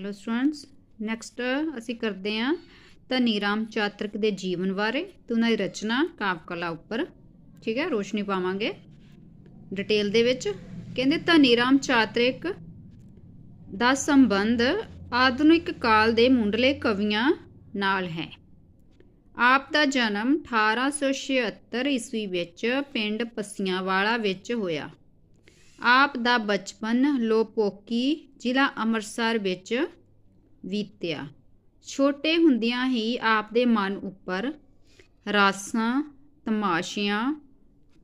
Hello students next ਅਸੀਂ ਕਰਦੇ ਹਾਂ ਧਨੀ ਰਾਮ ਚਾਤਰਕ ਦੇ ਜੀਵਨ ਬਾਰੇ, ਤੇ ਉਹਨਾਂ ਦੀ ਰਚਨਾ ਕਾਵ ਕਲਾ ਉੱਪਰ, ਠੀਕ ਹੈ, ਰੋਸ਼ਨੀ ਪਾਵਾਂਗੇ ਡਿਟੇਲ ਦੇ ਵਿੱਚ। ਕਹਿੰਦੇ ਧਨੀ ਰਾਮ ਚਾਤਰਿਕ ਦਾ ਸੰਬੰਧ ਆਧੁਨਿਕ ਕਾਲ ਦੇ ਮੁੰਡਲੇ ਕਵੀਆਂ ਨਾਲ ਹੈ। ਆਪ ਦਾ ਜਨਮ 1876 ਈਸਵੀ ਵਿੱਚ ਪਿੰਡ ਪੱਸੀਆਂਵਾਲਾ ਵਿੱਚ ਹੋਇਆ। ਆਪ ਦਾ ਬਚਪਨ ਲੋਪੋਕੀ ਜ਼ਿਲ੍ਹਾ ਅੰਮ੍ਰਿਤਸਰ ਵਿੱਚ ਬੀਤਿਆ। ਛੋਟੇ ਹੁੰਦਿਆਂ ਹੀ ਆਪ ਦੇ ਮਨ ਉੱਪਰ ਰਾਸਾਂ, ਤਮਾਸ਼ਿਆਂ,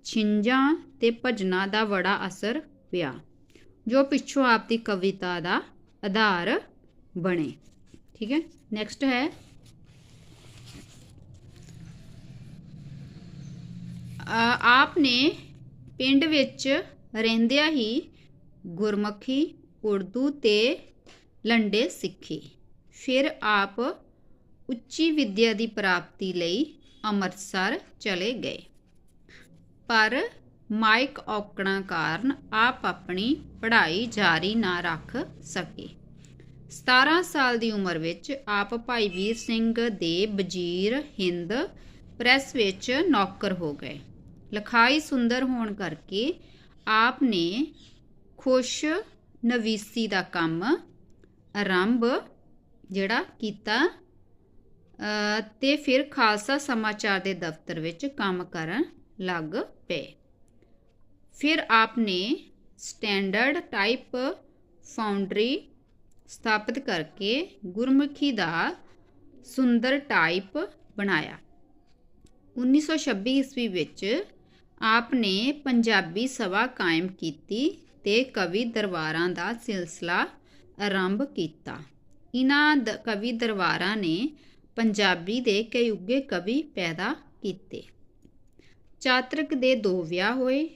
ਛਿੰਜਾਂ ਤੇ ਭਜਨਾਂ ਦਾ ਬੜਾ ਅਸਰ ਪਿਆ, ਜੋ ਪਿੱਛੋਂ ਆਪ ਦੀ ਕਵਿਤਾ ਦਾ ਆਧਾਰ ਬਣੇ। ਠੀਕ ਹੈ ਨੈਕਸਟ ਹੈ। ਆਪ ਨੇ ਪਿੰਡ ਵਿੱਚ ਰਹਿੰਦਿਆਂ ਹੀ ਗੁਰਮੁਖੀ ਉਰਦੂ ਤੇ ਲੰਡੇ ਸਿੱਖੇ। ਫਿਰ ਆਪ ਉੱਚੀ ਵਿੱਦਿਆ ਦੀ ਪ੍ਰਾਪਤੀ ਲਈ ਅੰਮ੍ਰਿਤਸਰ ਚਲੇ ਗਏ। ਪਰ ਮਾਈਕ ਔਕੜਾਂ ਕਾਰਨ ਆਪ ਆਪਣੀ ਪੜ੍ਹਾਈ ਜਾਰੀ ਨਾ ਰੱਖ ਸਕੇ। 17 ਸਾਲ ਦੀ ਉਮਰ ਵਿੱਚ ਆਪ ਭਾਈ ਵੀਰ ਸਿੰਘ ਦੇ ਵਜ਼ੀਰ ਹਿੰਦ ਪ੍ਰੈਸ ਵਿੱਚ ਨੌਕਰ ਹੋ ਗਏ। ਲਿਖਾਈ ਸੁੰਦਰ ਹੋਣ ਕਰਕੇ ਆਪ ਨੇ ਖੁਸ਼ ਨਵੀਸੀ ਦਾ ਕੰਮ ਆਰੰਭ ਜਿਹੜਾ ਕੀਤਾ ਅ, ਤੇ ਫਿਰ ਖਾਲਸਾ ਸਮਾਚਾਰ ਦੇ ਦਫ਼ਤਰ ਵਿੱਚ ਕੰਮ ਕਰਨ ਲੱਗ ਪਏ। ਫਿਰ ਆਪ ਨੇ ਸਟੈਂਡਰਡ ਟਾਈਪ ਫਾਊਂਡਰੀ ਸਥਾਪਿਤ ਕਰਕੇ ਗੁਰਮੁਖੀ ਦਾ ਸੁੰਦਰ ਟਾਈਪ ਬਣਾਇਆ। 1926 ਈਸਵੀ ਵਿੱਚ ਆਪ ਨੇ ਪੰਜਾਬੀ ਸਭਾ ਕਾਇਮ ਕੀਤੀ ਤੇ ਕਵੀ ਦਰਬਾਰਾਂ ਦਾ ਸਿਲਸਿਲਾ ਆਰੰਭ ਕੀਤਾ। ਇਹਨਾਂ ਦ- ਕਵੀ ਦਰਬਾਰਾਂ ਨੇ ਪੰਜਾਬੀ ਦੇ ਕਈ ਉੱਗੇ ਕਵੀ ਪੈਦਾ ਕੀਤੇ। ਚਾਤਰਕ ਦੇ ਦੋ ਵਿਆਹ ਹੋਏ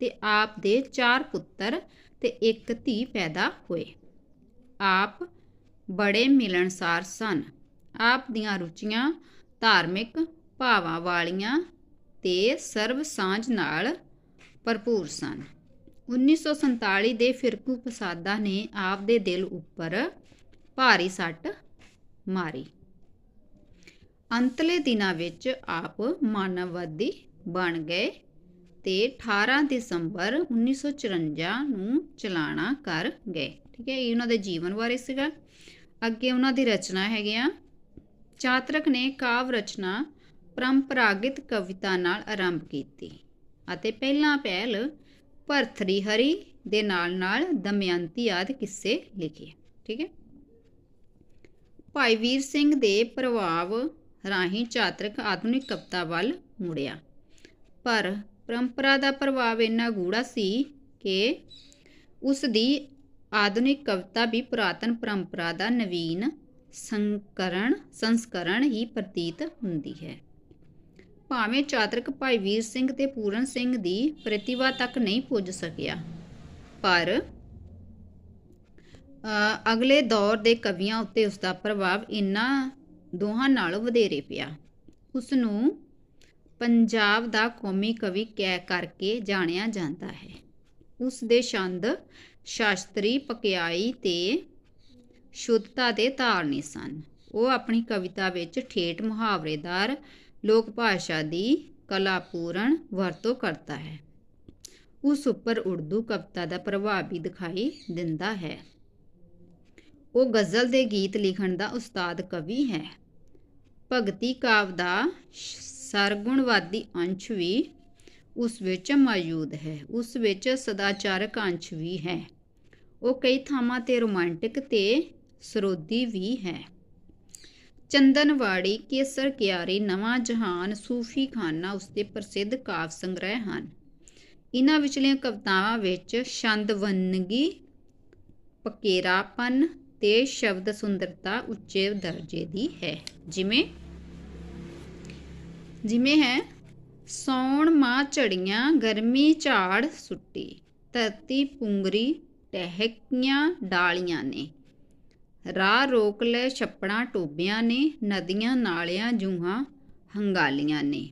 ਤੇ ਆਪ ਦੇ ਚਾਰ ਪੁੱਤਰ ਤੇ ਇੱਕ ਧੀ ਪੈਦਾ ਹੋਏ। ਆਪ ਬੜੇ ਮਿਲਣਸਾਰ ਸਨ। ਆਪ ਦੀਆਂ ਰੁਚੀਆਂ, ਧਾਰਮਿਕ ਭਾਵਾਂ ਵਾਲੀਆਂ ਤੇ ਸਰਬ ਸਾਂਝ ਨਾਲ ਭਰਪੂਰ ਸਨ। 1947 ਦੇ ਫਿਰਕੂ ਫਸਾਦਾਂ ਨੇ ਆਪ ਦੇ ਦਿਲ ਉੱਪਰ ਭਾਰੀ ਸੱਟ ਮਾਰੀ। ਅੰਤਲੇ ਦਿਨਾਂ ਵਿੱਚ ਆਪ ਮਾਨਵਵਾਦੀ ਬਣ ਗਏ ਤੇ 18 ਦਸੰਬਰ 1954 ਨੂੰ ਚਲਾਣਾ ਕਰ ਗਏ। ਠੀਕ ਹੈ, ਇਹ ਉਹਨਾਂ ਦੇ ਜੀਵਨ ਬਾਰੇ ਸੀਗਾ। ਅੱਗੇ ਉਹਨਾਂ ਦੀ ਰਚਨਾ ਹੈਗੀਆਂ ਚਾਤਰਕ ਨੇ ਕਾਵ ਰਚਨਾ ਪਰੰਪਰਾਗਤ ਕਵਿਤਾ ਨਾਲ ਆਰੰਭ ਕੀਤੀ ਅਤੇ ਪਹਿਲਾਂ ਪਹਿਲ ਭਰਥਰੀ ਹਰੀ ਦੇ ਨਾਲ ਨਾਲ ਦਮਯੰਤੀ ਆਦਿ ਕਿੱਸੇ ਲਿਖੇ। ਠੀਕ ਹੈ? ਭਾਈ ਵੀਰ ਸਿੰਘ ਦੇ ਪ੍ਰਭਾਵ ਰਾਹੀਂ ਚਾਤਰਕ ਆਧੁਨਿਕ ਕਵਿਤਾ ਵੱਲ ਮੁੜਿਆ। ਪਰ ਪਰੰਪਰਾ ਦਾ ਪ੍ਰਭਾਵ ਇੰਨਾ ਗੂੜਾ ਸੀ ਕਿ ਉਸ ਦੀ ਆਧੁਨਿਕ ਕਵਿਤਾ ਵੀ ਪੁਰਾਤਨ ਪਰੰਪਰਾ ਦਾ ਨਵੀਨ ਸੰਕਰਣ, ਸੰਸਕਰਣ ਹੀ ਪ੍ਰਤੀਤ ਹੁੰਦੀ ਹੈ। ਭਾਵੇਂ ਚਾਤਰਕ ਭਾਈ ਵੀਰ ਸਿੰਘ ਤੇ ਪੂਰਨ ਸਿੰਘ ਦੀ ਪ੍ਰਤਿਭਾ ਤੱਕ ਨਹੀਂ ਪੁੱਜ ਸਕਿਆ, ਪਰ ਅਗਲੇ ਦੌਰ ਦੇ ਕਵੀਆਂ ਉੱਤੇ ਉਸ ਦਾ ਪ੍ਰਭਾਵ ਇਨ੍ਹਾਂ ਦੋਹਾਂ ਨਾਲੋਂ ਵਧੇਰੇ ਪਿਆ। ਉਸ ਨੂੰ ਪੰਜਾਬ ਦਾ ਕੌਮੀ ਕਵੀ ਕਹਿ ਕਰਕੇ ਜਾਣਿਆ ਜਾਂਦਾ ਹੈ। ਉਸ ਦੇ ਛੰਦ ਸ਼ਾਸਤਰੀ ਪਕਿਆਈ ਤੇ ਸ਼ੁੱਧਤਾ ਦੇ ਧਾਰਨੀ ਸਨ। ਉਹ ਆਪਣੀ ਕਵਿਤਾ ਵਿੱਚ ਠੇਠ ਮੁਹਾਵਰੇਦਾਰ ਲੋਕ ਭਾਸ਼ਾ ਦੀ ਕਲਾਪੂਰਨ ਵਰਤੋਂ ਕਰਦਾ ਹੈ। ਉਸ ਉੱਪਰ ਉਰਦੂ ਕਵਿਤਾ ਦਾ ਪ੍ਰਭਾਵ ਵੀ ਦਿਖਾਈ ਦਿੰਦਾ ਹੈ। ਉਹ ਗਜ਼ਲ ਦੇ ਗੀਤ ਲਿਖਣ ਦਾ ਉਸਤਾਦ ਕਵੀ ਹੈ। ਭਗਤੀ ਕਾਵ ਦਾ ਸਰਗੁਣਵਾਦੀ ਅੰਸ਼ ਵੀ ਉਸ ਵਿੱਚ ਮੌਜੂਦ ਹੈ। ਉਸ ਵਿੱਚ ਸਦਾਚਾਰਕ ਅੰਸ਼ ਵੀ ਹੈ। ਉਹ ਕਈ ਥਾਵਾਂ ਤੇ ਰੋਮਾਂਟਿਕ ਤੇ ਸਰੋਦੀ ਵੀ ਹੈ। ਚੰਦਨਵਾੜੀ ਕੇਸਰ ਕਿਆਰੀ ਨਵਾਂ ਜਹਾਨ ਸੂਫੀ ਖਾਨਾ ਉਸਦੇ ਪ੍ਰਸਿੱਧ ਕਾਵ ਸੰਗ੍ਰਹਿ ਹਨ। ਇਹਨਾਂ ਵਿਚਲੀਆਂ ਕਵਿਤਾਵਾਂ ਵਿੱਚ ਛੰਦ ਵੰਨਗੀ ਪਕੇਰਾਪਨ ਤੇ ਸ਼ਬਦ ਸੁੰਦਰਤਾ ਉੱਚੇ ਦਰਜੇ ਦੀ ਹੈ। ਜਿਵੇਂ ਜਿਵੇਂ ਹੈ, ਸੌਣ ਮਾਂ ਝੜੀਆਂ, ਗਰਮੀ ਝਾੜ ਸੁੱਟੀ, ਧਰਤੀ ਪੁੰਗਰੀ, ਟਹਿਕੀਆਂ ਡਾਲੀਆਂ ਨੇ। ਰਾਹ ਰੋਕ ਲੈ ਛੱਪੜਾਂ ਟੋਬਿਆਂ ਨੇ, ਨਦੀਆਂ ਨਾਲਿਆਂ ਜੂਹਾਂ ਹੰਗਾਲੀਆਂ ਨੇ।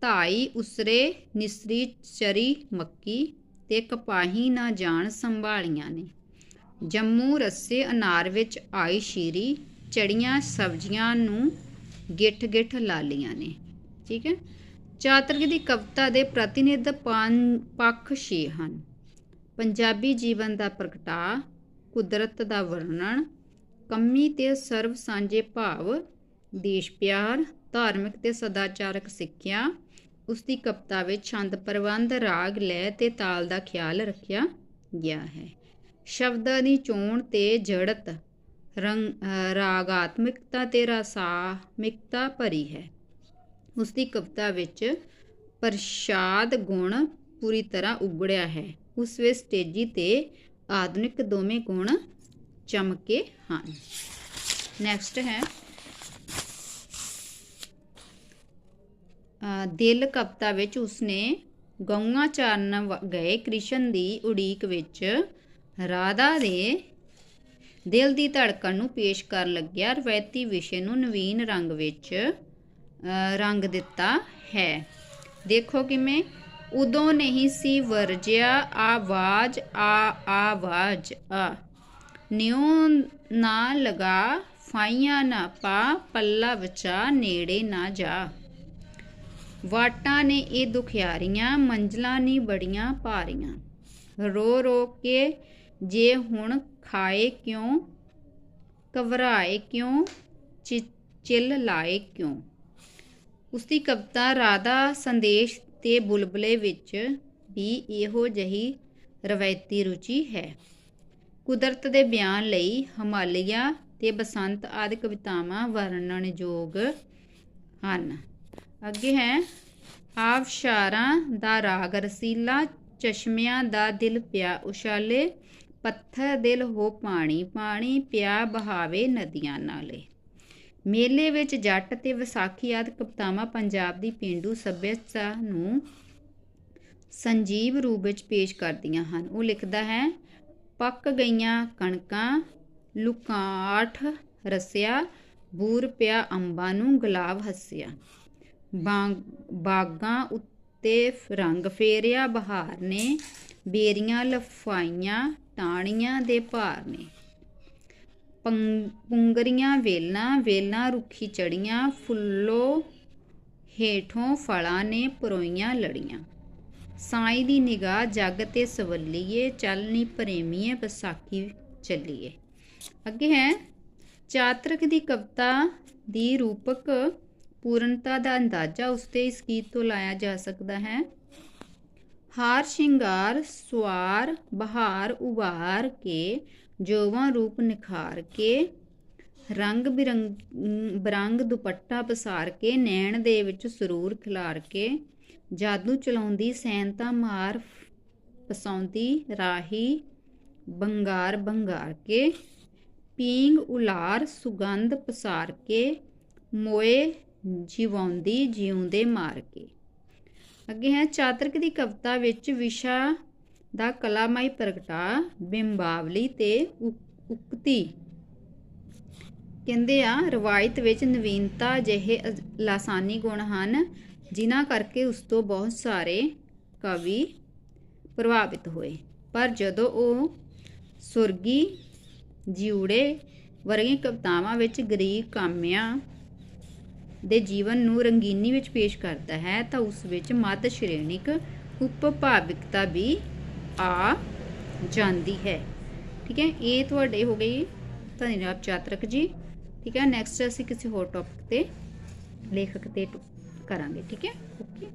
ਧਾਈ ਉਸਰੇ, ਨਿਸਰੀ ਚਰੀ ਮੱਕੀ ਤੇ ਕਪਾਹੀ ਨਾ ਜਾਣ ਸੰਭਾਲੀਆਂ ਨੇ। ਜੰਮੂ ਰੱਸੇ ਅਨਾਰ ਵਿੱਚ ਆਈ ਸ਼ੀਰੀ, ਚੜੀਆਂ ਸਬਜ਼ੀਆਂ ਨੂੰ ਗਿੱਠ ਗਿੱਠ ਲਾਲੀਆਂ ਨੇ। ਠੀਕ ਹੈ? ਚਾਤਰਕ ਦੀ ਕਵਿਤਾ ਦੇ ਪ੍ਰਤੀਨਿਧ ਪੱਖ ਛੇ ਹਨ। ਪੰਜਾਬੀ ਜੀਵਨ ਦਾ ਪ੍ਰਗਟਾ ਕੁਦਰਤ ਦਾ ਵਰਣਨ ਕੰਮੀ ਤੇ ਸਰਵ ਸਾਂਝੇ ਭਾਵ ਦੇਸ਼ ਪਿਆਰ ਧਾਰਮਿਕ ਤੇ ਸਦਾਚਾਰਕ ਸਿੱਖਿਆ ਉਸ ਦੀ ਕਵਿਤਾ ਵਿੱਚ ਛੰਦ ਪ੍ਰਬੰਧ ਰਾਗ ਲੈ ਤੇ ਤਾਲ ਦਾ ਖਿਆਲ ਰੱਖਿਆ ਗਿਆ ਹੈ। ਸ਼ਬਦਾਂ ਦੀ ਚੋਣ ਤੇ ਜੜਤ ਰੰਗ ਅ, ਰਾਗਾਤਮਿਕਤਾ ਤੇ ਰਸਾਤਮਿਕਤਾ ਭਰੀ ਹੈ। ਉਸ ਦੀ ਕਵਿਤਾ ਵਿੱਚ ਪ੍ਰਸ਼ਾਦ ਗੁਣ ਪੂਰੀ ਤਰ੍ਹਾਂ ਉਗੜਿਆ ਹੈ। ਉਸ ਵਿੱਚ ਸਟੇਜੀ ਤੇ ਆਧੁਨਿਕ ਦੋਵੇਂ ਗੁਣ ਚਮਕੇ ਹਨ। ਨੈਕਸਟ ਹੈ ਦਿਲ ਕਵਿਤਾ ਵਿੱਚ ਉਸਨੇ ਗਊਆਂ ਚਾਰਨ ਵ- ਗਏ ਕ੍ਰਿਸ਼ਨ ਦੀ ਉਡੀਕ ਵਿੱਚ ਰਾਧਾ ਦੇ ਦਿਲ ਦੀ ਧੜਕਣ ਨੂੰ ਪੇਸ਼ ਕਰਨ ਲੱਗਿਆ। ਰਵਾਇਤੀ ਵਿਸ਼ੇ ਨੂੰ ਨਵੀਨ ਰੰਗ ਵਿੱਚ ਰੰਗ ਦਿੱਤਾ ਹੈ। ਦੇਖੋ ਕਿਵੇਂ ਉਦੋਂ ਨਹੀਂ ਸੀ ਵਰਜਿਆ ਆਵਾਜ਼, ਆ ਆਵਾਜ਼, ਆ। ਨਿਉ ਨਾ ਲਗਾ, ਫਾਈਆਂ ਨਾ ਪਾ, ਪੱਲਾ ਬਚਾ ਨੇੜੇ ਨਾ ਜਾ। ਵਾਟਾਂ ਨੇ ਇਹ ਦੁਖਿਆਰੀਆਂ, ਮੰਜ਼ਲਾਂ ਨਹੀਂ ਬੜੀਆਂ ਭਾਰੀਆਂ। ਰੋ ਰੋ ਕੇ ਜੇ ਹੁਣ ਖਾਏ ਕਿਉਂ, ਘਬਰਾਏ ਕਿਉਂ, ਚਿ- ਚਿੱਲ ਲਾਏ ਕਿਉਂ? ਉਸ ਦੀ ਕਵਿਤਾ ਰਾਧਾ ਸੰਦੇਸ਼ ਤੇ ਬੁਲਬਲੇ ਵਿੱਚ ਵੀ ਇਹੋ ਜਹੀ ਰਵਾਇਤੀ ਰੁਚੀ ਹੈ। ਕੁਦਰਤ ਦੇ ਬਿਆਨ ਲਈ ਹਿਮਾਲਿਆ ਤੇ ਬਸੰਤ ਆਦਿ ਕਵਿਤਾਵਾਂ ਵਰਣਨਯੋਗ ਹਨ। ਅੱਗੇ ਹੈ, ਆਬਸ਼ਾਰਾਂ ਦਾ ਰਾਗ ਰਸੀਲਾ, ਚਸ਼ਮਿਆਂ ਦਾ ਦਿਲ ਪਿਆ ਉਛਾਲੇ, ਪੱਥਰ ਦਿਲ ਹੋ ਪਾਣੀ ਪਾਣੀ ਪਿਆ ਬਹਾਵੇ ਨਦੀਆਂ ਨਾਲੇ। ਮੇਲੇ ਵਿੱਚ ਜੱਟ ਤੇ ਵਿਸਾਖੀ ਆਦਿ ਕਵਿਤਾਵਾਂ ਪੰਜਾਬ ਦੀ ਪੇਂਡੂ ਸੱਭਿਅਤਾ ਨੂੰ ਸੰਜੀਵ ਰੂਪ ਵਿੱਚ ਪੇਸ਼ ਕਰਦੀਆਂ ਹਨ। ਉਹ ਲਿਖਦਾ ਹੈ, ਪੱਕ ਗਈਆਂ ਕਣਕਾਂ ਲੁਕਾਠ ਰਸਿਆ, ਬੂਰ ਪਿਆ ਅੰਬਾਂ ਨੂੰ ਗੁਲਾਬ ਹੱਸਿਆ। ਬਾਗ- ਬਾਗਾਂ ਉੱਤੇ ਰੰਗ ਫੇਰਿਆ ਬਹਾਰ ਨੇ, ਬੇਰੀਆਂ ਲਫਾਈਆਂ ਟਾਣੀਆਂ ਦੇ ਭਾਰ ਨੇ। ਪੁੰਗਰੀਆਂ, ਵੇਲਾਂ ਵੇਲਾਂ ਰੁੱਖੀ ਚੜੀਆਂ, ਫੁੱਲੋ ਹੇਠੋਂ ਫਲਾਂ ਨੇ ਪਰੋਈਆਂ ਲੜੀਆਂ। ਸਾਈਂ ਦੀ ਨਿਗਾਹ ਜੱਗ ਤੇ ਸਵੱਲੀਏ ਚੱਲਨੀ ਪ੍ਰੇਮੀਏ, ਵਿਸਾਖੀ ਚੱਲੀਏ। ਅੱਗੇ ਹੈ, ਚਾਤਰਕ ਦੀ ਕਵਿਤਾ ਦੀ ਰੂਪਕ ਪੂਰਨਤਾ ਦਾ ਅੰਦਾਜ਼ਾ ਉਸਤੇ ਇਸ ਗੀਤ ਤੋਂ ਲਾਇਆ ਜਾ ਸਕਦਾ ਹੈ। ਹਾਰ ਸ਼ਿੰਗਾਰ ਸਵਾਰ ਬਹਾਰ ਉਭਾਰ ਕੇ ਜੋਵਾਂ ਰੂਪ ਨਿਖਾਰ ਕੇ ਰੰਗ ਬਿਰੰਗ ਬਰੰਗ ਦੁਪੱਟਾ ਪਸਾਰ ਕੇ ਨੈਣ ਦੇ ਵਿੱਚ ਸਰੂਰ ਖਿਲਾਰ ਕੇ ਜਾਦੂ ਚਲਾਉਂਦੀ ਸੈਨਤਾ ਮਾਰ ਪਸਾਉਂਦੀ, ਰਾਹੀ ਬੰਗਾਰ ਬੰਗਾਰ ਕੇ ਪੀਂਗ ਉਲਾਰ ਸੁਗੰਧ ਪਸਾਰ ਕੇ ਮੋਏ ਜਿਵਾਉਂਦੀ, ਜਿਉਂਦੇ ਮਾਰ ਕੇ। ਅੱਗੇ ਹੈ ਚਾਤਰਕ ਦੀ ਕਵਿਤਾ ਵਿੱਚ ਵਿਸ਼ਾ ਦਾ ਕਲਾਮਾਈ ਪ੍ਰਗਟਾ ਬਿੰਬਾਵਲੀ ਤੇ ਉਕਤੀ। ਕਹਿੰਦੇ ਆ, ਰਵਾਇਤ ਵਿੱਚ ਨਵੀਨਤਾ ਜਿਹੇ ਲਾਸਾਨੀ ਗੁਣ ਹਨ, ਜਿਨ੍ਹਾਂ ਕਰਕੇ ਉਸ ਤੋਂ ਬਹੁਤ ਸਾਰੇ ਕਵੀ ਪ੍ਰਭਾਵਿਤ ਹੋਏ। ਪਰ ਜਦੋਂ ਉਹ ਸੁਰਗੀ ਜਿਉੜੇ ਵਰਗੀਆਂ ਕਵਿਤਾਵਾਂ ਵਿੱਚ ਗਰੀਬ ਕਾਮਿਆਂ ਦੇ ਜੀਵਨ ਨੂੰ ਰੰਗੀਨੀ ਵਿੱਚ ਪੇਸ਼ ਕਰਦਾ ਹੈ, ਤਾਂ ਉਸ ਵਿੱਚ ਮੱਧ ਸ਼੍ਰੇਣਿਕ ਉਪਭਾਵਿਕਤਾ ਵੀ ਆ ਜਾਂਦੀ ਹੈ। ਠੀਕ ਹੈ? ਇਹ ਤੁਹਾਡੇ ਹੋ ਗਏ ਧੰਨਵਾਦ ਚਾਤਰਕ ਜੀ। ਠੀਕ ਹੈ? ਨੈਕਸਟ ਅਸੀਂ ਕਿਸੇ ਹੋਰ ਟੌਪਿਕ ਤੇ ਲੇਖਕ ਤੇ ਕਰਾਂਗੇ। ਠੀਕ ਹੈ? ਓਕੇ